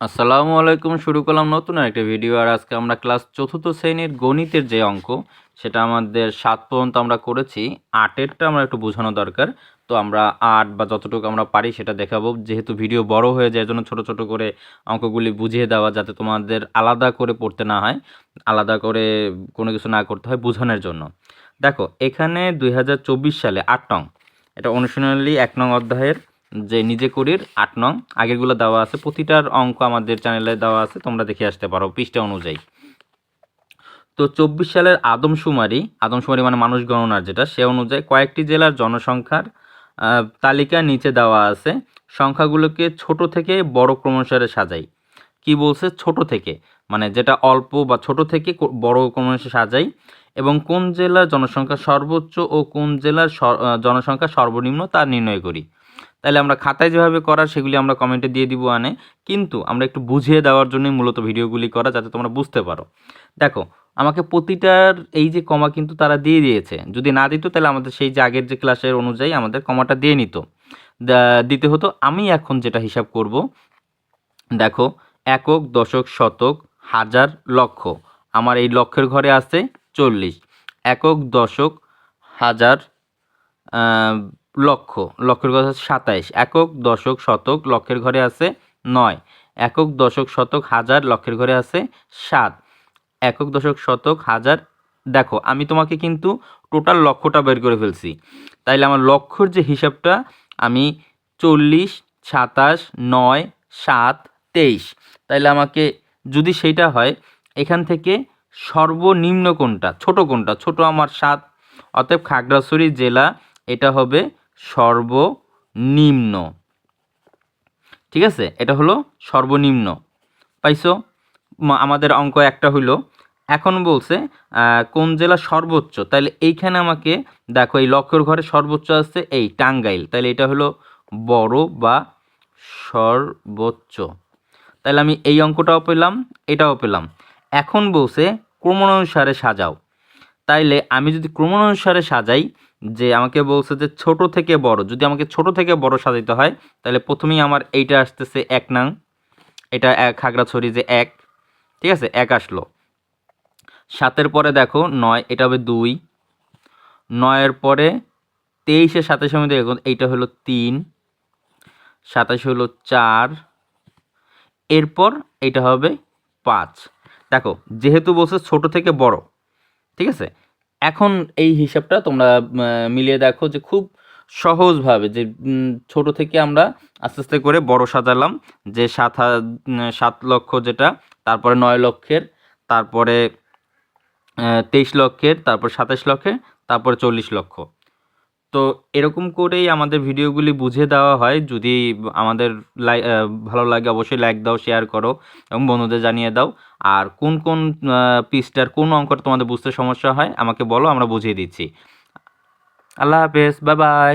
আসসালামু আলাইকুম, শুরু করলাম নতুন একটা ভিডিও আর আজকে আমরা ক্লাস চতুর্থ শ্রেণির গণিতের যে অঙ্ক, সেটা আমাদের সাত পর্যন্ত আমরা করেছি। আটেরটা আমরা একটু বোঝানো দরকার। তো আমরা আট বা যতটুকু আমরা পারি সেটা দেখাবো। যেহেতু ভিডিও বড় হয়ে যায় জন্য ছোটো ছোটো করে অঙ্কগুলি বুঝিয়ে দেওয়া যাতে তোমাদের আলাদা করে পড়তে না হয়, আলাদা করে কোনো কিছু না করতে হয় বোঝানোর জন্য। দেখো, এখানে দুই হাজার চব্বিশ সালে আট নং, এটা অনুশীলনী এক নং অধ্যায়ের যে নিজে করির আট নং, আগেরগুলো দেওয়া আছে, প্রতিটার অঙ্ক আমাদের চ্যানেলে দেওয়া আছে, তোমরা দেখে আসতে পারো পৃষ্ঠা অনুযায়ী। তো চব্বিশ সালের আদমশুমারি আদমশুমারি মানে মানুষ গণনার যেটা, সে অনুযায়ী কয়েকটি জেলার জনসংখ্যার তালিকা নিচে দেওয়া আছে, সংখ্যাগুলোকে ছোট থেকে বড় ক্রমানুসারে সাজাই। কি বলছে? ছোট থেকে মানে যেটা অল্প বা ছোট থেকে বড় ক্রমানুসারে সাজাই এবং কোন জেলার জনসংখ্যা সর্বোচ্চ ও কোন জেলার জনসংখ্যা সর্বনিম্ন তা নির্ণয় করি। তাহলে আমরা খাতায় যেভাবে করার সেগুলি আমরা কমেন্টে দিয়ে দিব আনে। কিন্তু আমরা একটু বুঝিয়ে দেওয়ার জন্যই মূলত ভিডিওগুলি করা, যাতে তোমরা বুঝতে পারো। দেখো, আমাকে প্রতিটার এই যে কমা কিন্তু তারা দিয়ে দিয়েছে। যদি না দিত তাহলে আমাদের সেই যে আগের যে ক্লাসের অনুযায়ী আমাদের কমাটা দিয়ে নিত। দিতে হতো, আমি এখন যেটা হিসাব করব, দেখো, একক, দশক, শতক, হাজার, লক্ষ। আমার এই লক্ষের ঘরে আছে চল্লিশ। একক, দশক, হাজার লক্ষ, লক্ষের ঘরে আছে সাতাইশ। একক, দশক, শতক, লক্ষের ঘরে আছে নয়। একক, দশক, শতক, হাজার, লক্ষের ঘরে আছে সাত। একক, দশক, শতক, হাজার, দেখো, আমি তোমাকে কিন্তু টোটাল লক্ষটা বের করে ফেলছি। তাইলে আমার লক্ষর যে হিসাবটা আমি চল্লিশ, সাতাশ, নয়, সাত, তেইশ। তাইলে আমাকে যদি সেইটা হয়, এখান থেকে সর্বনিম্ন কোনটা? ছোট কোনটা? ছোট আমার সাত। অতএব খাগড়াছড়ি জেলা এটা হবে সর্বনিম্ন। ঠিক আছে? এটা হলো সর্বনিম্ন। পাইছো? আমাদের অঙ্ক একটা হইল। এখন বলছে কোন জেলা সর্বোচ্চ? তাহলে এইখানে আমাকে দেখো, এই লক্ষর ঘরে সর্বোচ্চ আছে এই টাঙ্গাইল। তাহলে এটা হলো বড় বা সর্বোচ্চ। তাহলে আমি এই অঙ্কটাও পেলাম, এটাও পেলাম। এখন বলছে, ক্রমানুসারে সাজাও। তাইলে আমি যদি ক্রমানুসারে সাজাই যে আমাকে বলছে যে ছোট থেকে বড়, যদি আমাকে ছোট থেকে বড় সাজাইতে হয় তাহলে প্রথমেই আমার এইটা আসতেছে এক নাং, এটা এক খাগড়াছড়ি যে এক, ঠিক আছে, এক আসলো। সাতের পরে দেখো নয়, এটা হবে দুই, নয়ের পরে তেইশের সাতাশের মধ্যে এইটা হলো তিন, সাতাশ হলো চার, এরপর এটা হবে পাঁচ। দেখো, যেহেতু বলছে ছোট থেকে বড় ঠিক আছে? এখন এই হিসাবটা তোমরা মিলিয়ে দেখো যে খুব সহজভাবে যে ছোট থেকে আমরা আস্তে আস্তে করে বড় সাজালাম যে সাত সাত লক্ষ যেটা, তারপরে নয় লক্ষের, তারপরে তেইশ লক্ষের, তারপর সাতাশ লক্ষের, তারপরে চল্লিশ লক্ষ। তো এরকম করেই আমাদের ভিডিওগুলি বুঝে দেওয়া হয়। যদি আমাদের লাই ভালো লাগে অবশ্যই লাইক দাও শেয়ার করো এবং বন্ধুদের জানিয়ে দাও। আর কোন কোন পিসটার কোন অঙ্কটা তোমাদের বুঝতে সমস্যা হয় আমাকে বলো, আমরা বুঝিয়ে দিচ্ছি। আল্লাহ হাফেজ বাই বাই